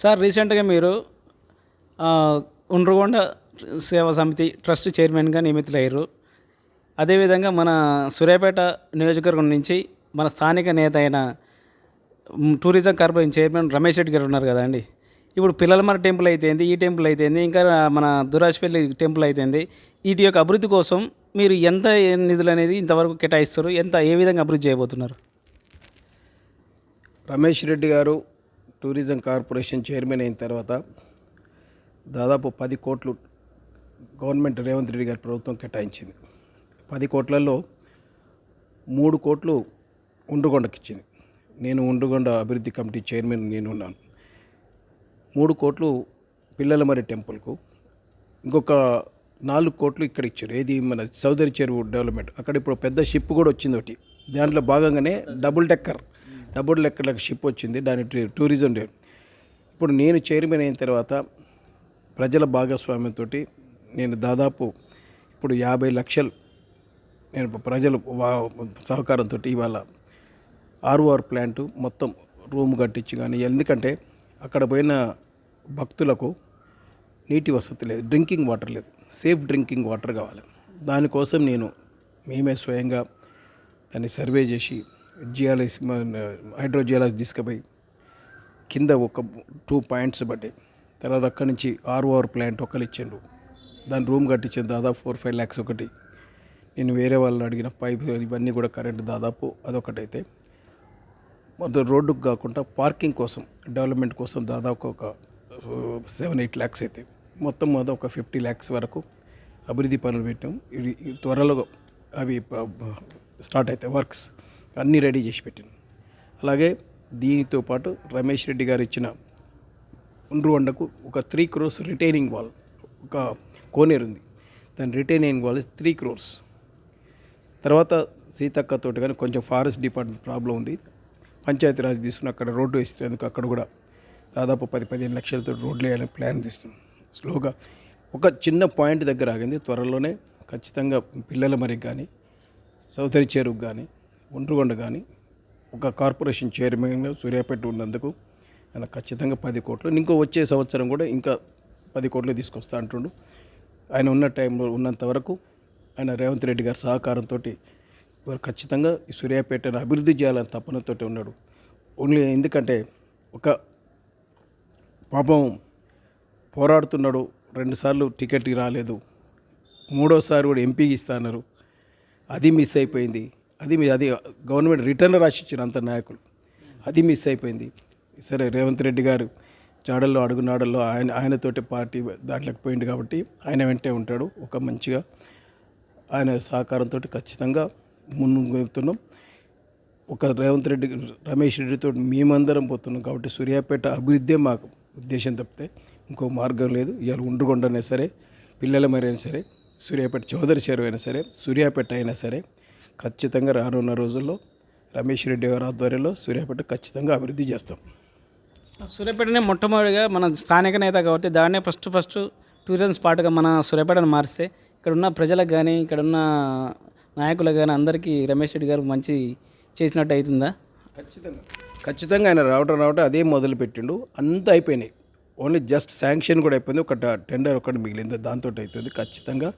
Sir రీసెంట్గా మీరు ఉండ్రగొండ సేవా సమితి ట్రస్ట్ చైర్మన్గా నియమితులయ్యారు. అదేవిధంగా మన సూర్యాపేట నియోజకవర్గం నుంచి మన స్థానిక నేత అయిన tourism corporation chairman Ramesh Reddy garu ఉన్నారు కదండి. ఇప్పుడు పిల్లలమర టెంపుల్ అయితేంది ఈ టెంపుల్ అయితేంది ఇంకా మన దురాజ్పల్లి టెంపుల్ అయితేంది వీటి యొక్క అభివృద్ధి కోసం మీరు ఎంత నిధులు అనేది ఇంతవరకు కేటాయిస్తారు ఎంత ఏ విధంగా అభివృద్ధి చేయబోతున్నారు? రమేష్ రెడ్డి గారు టూరిజం కార్పొరేషన్ చైర్మన్ అయిన తర్వాత దాదాపు పది కోట్లు గవర్నమెంట్ రేవంత్ రెడ్డి గారి ప్రభుత్వం కేటాయించింది. పది కోట్లలో మూడు కోట్లు ఉండ్రుగొండకి ఇచ్చింది నేను ఉండ్రుగొండ అభివృద్ధి కమిటీ చైర్మన్ నేను ఉన్నాను. మూడు కోట్లు పిల్లల మరి టెంపుల్కు ఇంకొక నాలుగు కోట్లు ఇక్కడ ఇచ్చారు ఏది మన సౌదరి చెరువు డెవలప్మెంట్. అక్కడ ఇప్పుడు పెద్ద షిప్ కూడా వచ్చింది ఒకటి దాంట్లో భాగంగానే డబుల్ డెక్కర్. డబుల్ లెక్కలకు షిప్ వచ్చింది. దాని టూ- టూరిజం డే ఇప్పుడు నేను చైర్మన్ అయిన తర్వాత ప్రజల భాగస్వామ్యంతో నేను దాదాపు ఇప్పుడు యాభై లక్షలు నేను ప్రజలు వా- సహకారంతో ఇవాళ ఆర్ఓఆర్ ప్లాంట్ మొత్తం రూమ్ కట్టించి కానీ ఎందుకంటే అక్కడ పోయిన భక్తులకు నీటి వసతి లేదు డ్రింకింగ్ వాటర్ లేదు సేఫ్ డ్రింకింగ్ వాటర్ కావాలి. దానికోసం నేను మేమే స్వయంగా దాన్ని సర్వే చేసి జియాలజీ హైడ్రోజియాలజీ తీసుకుపోయి కింద ఒక టూ పాయింట్స్ పడ్డాయి. తర్వాత అక్కడి నుంచి ఆర్ఓఆర్ ప్లాంట్ ఒకరు ఇచ్చిండు దాని రూమ్ కట్టించాను దాదాపు ఫోర్ ఫైవ్ ల్యాక్స్ ఒకటి. నేను వేరే వాళ్ళని అడిగిన పైప్ ఇవన్నీ కూడా కరెంట్ దాదాపు అదొకటైతే. మొత్తం రోడ్డుకు కాకుండా పార్కింగ్ కోసం డెవలప్మెంట్ కోసం దాదాపు ఒక సెవెన్ ఎయిట్ ల్యాక్స్ అయితే. మొత్తం మీద ఒక ఫిఫ్టీ ల్యాక్స్ వరకు అభివృద్ధి పనులు పెట్టాం. ఇవి త్వరలో అవి స్టార్ట్ అవుతాయి వర్క్స్. అన్నీ రెడీ చేసి పెట్టాను అలాగే దీనితో పాటు రమేష్ రెడ్డి గారు ఇచ్చిన ఉండ్రువండకు ఒక త్రీ క్రోర్స్ రిటైనింగ్ వాల్ ఒక కోనేరు ఉంది. దాని రిటైనింగ్ వాల్ త్రీ క్రోర్స్ తర్వాత సీతక్కతోటి కానీ కొంచెం ఫారెస్ట్ డిపార్ట్మెంట్ ప్రాబ్లం ఉంది. పంచాయతీరాజ్ తీసుకుని అక్కడ రోడ్డు వేసేందుకు అక్కడ కూడా దాదాపు పది పదిహేను లక్షలతో రోడ్లు వేయాలని ప్లాన్ చేస్తున్నాం. స్లోగా ఒక చిన్న పాయింట్ దగ్గర ఆగింది. త్వరలోనే ఖచ్చితంగా పిల్లల మరికి కానీ సౌదరి చెరువు కానీ ఒండ్రుగొండ కానీ ఒక కార్పొరేషన్ చైర్మన్గా సూర్యాపేట ఉన్నందుకు ఆయన ఖచ్చితంగా పది కోట్లు. ఇంకో వచ్చే సంవత్సరం కూడా ఇంకా పది కోట్లు తీసుకొస్తా అంటుండు. ఆయన ఉన్న టైంలో ఉన్నంత వరకు ఆయన రేవంత్ రెడ్డి గారి సహకారంతో ఖచ్చితంగా ఈ సూర్యాపేటను అభివృద్ధి చేయాలని తపనతో ఉన్నాడు. ఓన్లీ ఎందుకంటే ఒక పాపం పోరాడుతున్నాడు రెండుసార్లు టికెట్ రాలేదు మూడోసారి కూడా ఎంపీకి ఇస్తాన్నారు అది మిస్ అయిపోయింది. అది మీ అది గవర్నమెంట్ రిటర్న్ రాసి ఇచ్చిన అంత నాయకులు. అది మిస్ అయిపోయింది. సరే రేవంత్ రెడ్డి గారు జాడల్లో అడుగునాడల్లో ఆయన ఆయనతోటి పార్టీ దాంట్లోకి పోయింది కాబట్టి ఆయన వెంటే ఉంటాడు ఒక మంచిగా. ఆయన సహకారంతో ఖచ్చితంగా ముందుతున్నాం వెళ్తున్నాం. ఒక రేవంత్ రెడ్డి రమేష్ రెడ్డితో మేమందరం పోతున్నాం కాబట్టి సూర్యాపేట అభివృద్ధే మాకు ఉద్దేశం తప్పితే ఇంకో మార్గం లేదు. ఇవాళ ఉండ్రుగొండనే సరే పిల్లల మరి అయినా సరే సూర్యాపేట చౌదరి చెరువు అయినా సరే సూర్యాపేట అయినా సరే ఖచ్చితంగా రానున్న రోజుల్లో రమేష్ రెడ్డి గారి ఆధ్వర్యంలో సూర్యాపేట ఖచ్చితంగా అభివృద్ధి చేస్తాం. సూర్యాపేటనే మొట్టమొదటిగా మన స్థానిక నేత కాబట్టి దాన్నే ఫస్ట్ ఫస్ట్ టూరిజం స్పాట్గా మన సూర్యాపేటను మారిస్తే ఇక్కడ ఉన్న ప్రజలకు కానీ ఇక్కడ ఉన్న నాయకులకు కానీ అందరికీ రమేష్ రెడ్డి గారు మంచి చేసినట్టు అవుతుందా? ఖచ్చితంగా. ఖచ్చితంగా ఆయన రావటం రావటం అదే మొదలు పెట్టిండు. అంతా అయిపోయినాయి. ఓన్లీ జస్ట్ శాంక్షన్ కూడా అయిపోయింది. ఒక టెండర్ ఒకటి మిగిలింది. దాంతో అవుతుంది ఖచ్చితంగా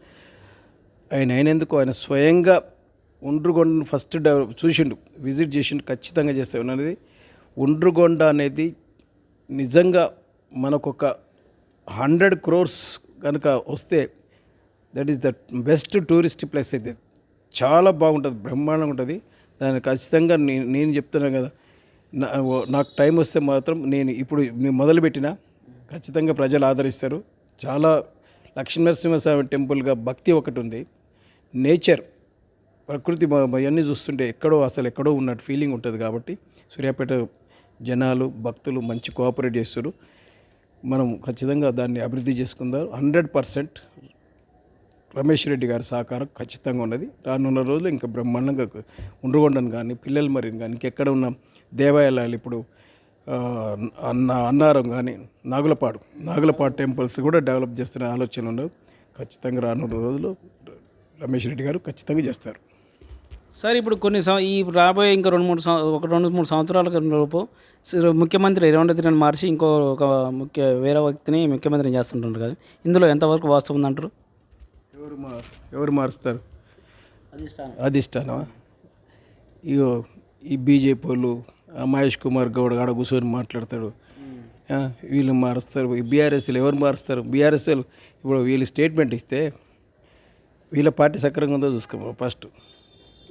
ఆయన అయినందుకు ఆయన స్వయంగా ఒండ్రుగొండ ఫస్ట్ చూసిండు విజిట్ చేసిండు ఖచ్చితంగా చేస్తే. ఉన్నది ఒండ్రుగొండ అనేది నిజంగా మనకొక హండ్రెడ్ క్రోర్స్ కనుక వస్తే that is the best tourist place అయితే. చాలా బాగుంటుంది బ్రహ్మాండంగా ఉంటుంది. దాన్ని ఖచ్చితంగా నేను నేను చెప్తున్నాను కదా నా- నాకు టైం వస్తే మాత్రం నేను ఇప్పుడు మేము మొదలుపెట్టిన ఖచ్చితంగా ప్రజలు ఆదరిస్తారు. చాలా లక్ష్మీనరసింహస్వామి టెంపుల్గా భక్తి ఒకటి ఉంది. నేచర్ ప్రకృతి అవన్నీ చూస్తుంటే ఎక్కడో అసలు ఎక్కడో ఉన్నట్టు ఫీలింగ్ ఉంటుంది కాబట్టి సూర్యాపేట జనాలు భక్తులు మంచి కోఆపరేట్ చేస్తారు మనం ఖచ్చితంగా దాన్ని అభివృద్ధి చేసుకుందాం. హండ్రెడ్ పర్సెంట్ రమేష్ రెడ్డి గారి సహకారం ఖచ్చితంగా ఉన్నది. రానున్న రోజులు ఇంకా బ్రహ్మాండంగా ఉండ్రుగొండను కానీ పిల్లల మరిని కానీ ఇంకెక్కడ ఉన్న దేవాలయాలు ఇప్పుడు అన్న అన్నారం కానీ నాగులపాడు నాగులపాడు టెంపుల్స్ కూడా డెవలప్ చేస్తున్న ఆలోచన ఉండదు ఖచ్చితంగా రానున్న రోజులు రమేష్ రెడ్డి గారు ఖచ్చితంగా చేస్తారు. సార్ ఇప్పుడు కొన్ని ఈ రాబోయే ఇంకా రెండు మూడు ఒక రెండు మూడు సంవత్సరాల లోపు ముఖ్యమంత్రి రేవంత్ రెడ్డిని మార్చి ఇంకో ఒక ముఖ్య వేరే వ్యక్తిని ముఖ్యమంత్రిని చేస్తుంటారు కదా. ఇందులో ఎంతవరకు వాస్తవం ఉందంటారు ఎవరు మా ఎవరు మారుస్తారు? అధిష్టానం. అధిష్టానమా? ఇగో ఈ బీజేపీ వాళ్ళు మహేష్ కుమార్ గౌడ్ ఆడ కూర్చొని మాట్లాడతాడు. వీళ్ళు మారుస్తారు. ఈ బీఆర్ఎస్లు ఎవరు మారుస్తారు? బీఆర్ఎస్ ఇప్పుడు వీళ్ళు స్టేట్మెంట్ ఇస్తే వీళ్ళ పార్టీ సక్రంగా ఉందో చూసుకో ఫస్ట్.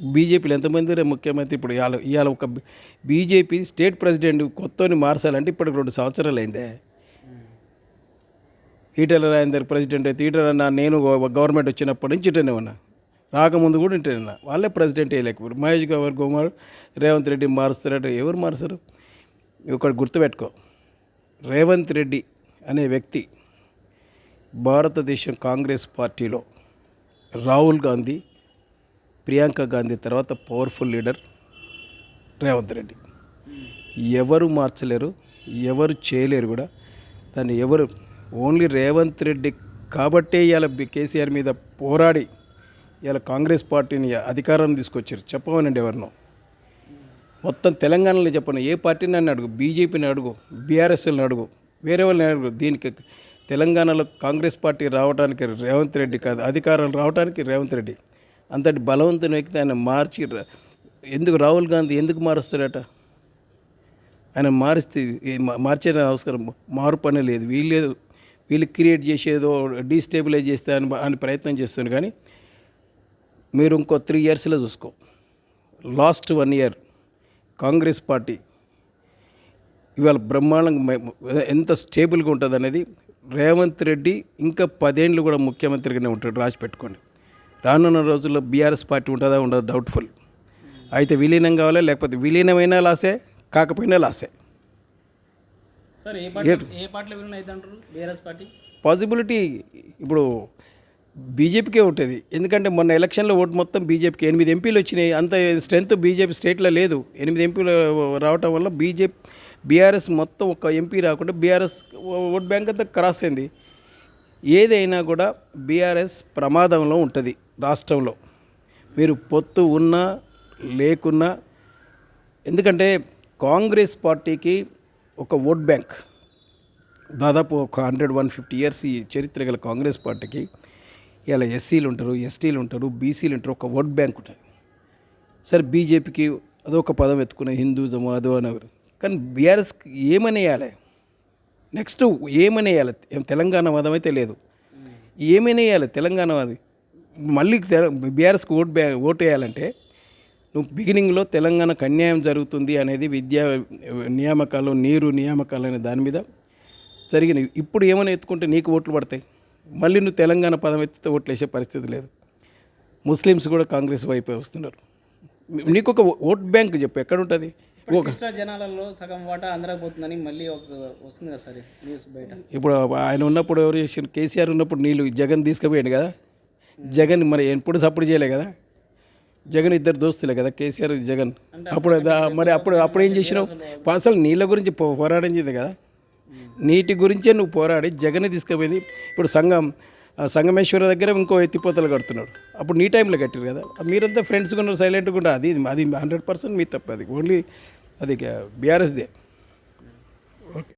బీజేపీలో ఎంతమంది రే ముఖ్యమంత్రి ఇప్పుడు ఇవాళ ఇవాళ ఒక బీజేపీ స్టేట్ ప్రెసిడెంట్ కొత్తని మార్చాలంటే ఇప్పటికి రెండు సంవత్సరాలు అయిందే. ఈటల రాజేందర్ ప్రెసిడెంట్ అయితే ఈటల నా నేను గవర్నమెంట్ వచ్చినప్పటి నుంచి ఇటనే ఉన్నా. రాకముందు కూడా ఇంటనే ఉన్నా. వాళ్ళే ప్రెసిడెంట్ వేయలేకపోయారు మహేష్ గవర్ కుమార్ రేవంత్ రెడ్డి మారుస్తారట ఎవరు మారుస్తారు? ఒకటి గుర్తుపెట్టుకో. రేవంత్ రెడ్డి అనే వ్యక్తి భారతదేశం కాంగ్రెస్ పార్టీలో రాహుల్ గాంధీ ప్రియాంక గాంధీ తర్వాత పవర్ఫుల్ లీడర్ రేవంత్ రెడ్డి. ఎవరు మార్చలేరు ఎవరు చేయలేరు కూడా దాన్ని ఎవరు ఓన్లీ రేవంత్ రెడ్డి కాబట్టే ఇవాళ కేసీఆర్ మీద పోరాడి ఇవాళ కాంగ్రెస్ పార్టీని అధికారం తీసుకొచ్చారు. చెప్పమనండి ఎవరినో. మొత్తం తెలంగాణలో చెప్పను ఏ పార్టీని నన్ను అడుగు బీజేపీని అడుగు బీఆర్ఎస్ఎల్ని అడుగు వేరే వాళ్ళని అడుగు దీనికి తెలంగాణలో కాంగ్రెస్ పార్టీ రావడానికి రేవంత్ రెడ్డి కాదు అధికారం రావడానికి రేవంత్ రెడ్డి. అంతటి బలవంతుని వ్యక్తి ఆయన మార్చి ఎందుకు రాహుల్ గాంధీ ఎందుకు మారుస్తాడట ఆయన మారిస్తే మార్చే అవసరం మార్పు అనే లేదు. వీళ్ళు వీళ్ళు క్రియేట్ చేసేదో డీస్టేబిలైజ్ చేస్తే అని అని ప్రయత్నం చేస్తుంది కానీ మీరు ఇంకో త్రీ ఇయర్స్లో చూసుకో. Last one year Congress party ఇవాళ బ్రహ్మాండంగా ఎంత స్టేబుల్గా ఉంటుంది అనేది రేవంత్ రెడ్డి ఇంకా పదేళ్ళు కూడా ముఖ్యమంత్రిగానే ఉంటాడు రాసి పెట్టుకోండి రానున్న రోజుల్లో బీఆర్ఎస్ పార్టీ ఉంటుందా ఉండదు డౌట్ఫుల్ అయితే విలీనం కావాలా లేకపోతే విలీనమైనా లాసే కాకపోయినా లాసే. పాసిబిలిటీ ఇప్పుడు బీజేపీకే ఉంటుంది. ఎందుకంటే మొన్న ఎలక్షన్లో ఓటు మొత్తం బీజేపీకి. ఎనిమిది ఎంపీలు వచ్చినాయి. అంత స్ట్రెంత్ బీజేపీ స్టేట్లో లేదు. ఎనిమిది ఎంపీలు రావటం వల్ల బీజేపీ బీఆర్ఎస్ మొత్తం ఒక ఎంపీ రాకుండా బీఆర్ఎస్ ఓట్ బ్యాంక్ అంతా క్రాస్ అయింది. ఏదైనా కూడా బీఆర్ఎస్ ప్రమాదంలో ఉంటుంది రాష్ట్రంలో. మీరు పొత్తు ఉన్నా లేకున్నా ఎందుకంటే కాంగ్రెస్ పార్టీకి ఒక ఓట్ బ్యాంక్ దాదాపు ఒక హండ్రెడ్ వన్ ఫిఫ్టీ ఇయర్స్ ఈ చరిత్ర గల కాంగ్రెస్ పార్టీకి ఇలా ఎస్సీలు ఉంటారు ఎస్టీలు ఉంటారు బీసీలు ఉంటారు ఒక ఓట్ బ్యాంక్ ఉంటుంది. సరే బీజేపీకి అదొక పదం ఎత్తుకునే హిందూజము అదో అనేవారు కానీ బీఆర్ఎస్ ఏమనేయాలి? నెక్స్ట్ ఏమనేయాలి? తెలంగాణ వాదం అయితే లేదు. ఏమనేయాలి తెలంగాణ వాది? మళ్ళీ బీఆర్ఎస్కి ఓట్ ఓటు వేయాలంటే నువ్వు బిగినింగ్లో తెలంగాణకు అన్యాయం జరుగుతుంది అనేది విద్యా నియామకాలు నీరు నియామకాలు అనే దాని మీద జరిగినవి ఇప్పుడు ఏమైనా ఎత్తుకుంటే నీకు ఓట్లు పడతాయి? మళ్ళీ నువ్వు తెలంగాణ పదం ఎత్తితే ఓట్లు వేసే పరిస్థితి లేదు. ముస్లిమ్స్ కూడా కాంగ్రెస్ వైపే వస్తున్నారు. నీకు ఒక ఓట్ బ్యాంక్ చెప్పు ఎక్కడ ఉంటుంది? కృష్ణా జనాలలో సగం వాటా పోతుందని మళ్ళీ ఒక వస్తుంది కదా సార్ న్యూస్ బయట. ఇప్పుడు ఆయన ఉన్నప్పుడు ఎవరు చేసిన కేసీఆర్ ఉన్నప్పుడు నీళ్ళు జగన్ తీసుకుపోయాడు కదా? జగన్ మరి ఎప్పుడు సపోర్ట్ చేయలే కదా? జగన్ ఇద్దరు దోస్తులే కదా కేసీఆర్ జగన్. అప్పుడు మరి అప్పుడు అప్పుడు ఏం చేసినావు? అసలు నీళ్ళ గురించి పో- పోరాడించింది కదా? నీటి గురించే నువ్వు పోరాడి జగన్ తీసుకుపోయింది. ఇప్పుడు సంఘం సంగమేశ్వర దగ్గర ఇంకో ఎత్తిపోతలు కడుతున్నాడు అప్పుడు నీ టైంలో కట్టారు కదా? మీరంతా ఫ్రెండ్స్గా ఉన్నారు సైలెంట్గా ఉంటారు అది అది హండ్రెడ్ పర్సెంట్ మీ తప్ప. అది ఓన్లీ అది బీఆర్ఎస్దే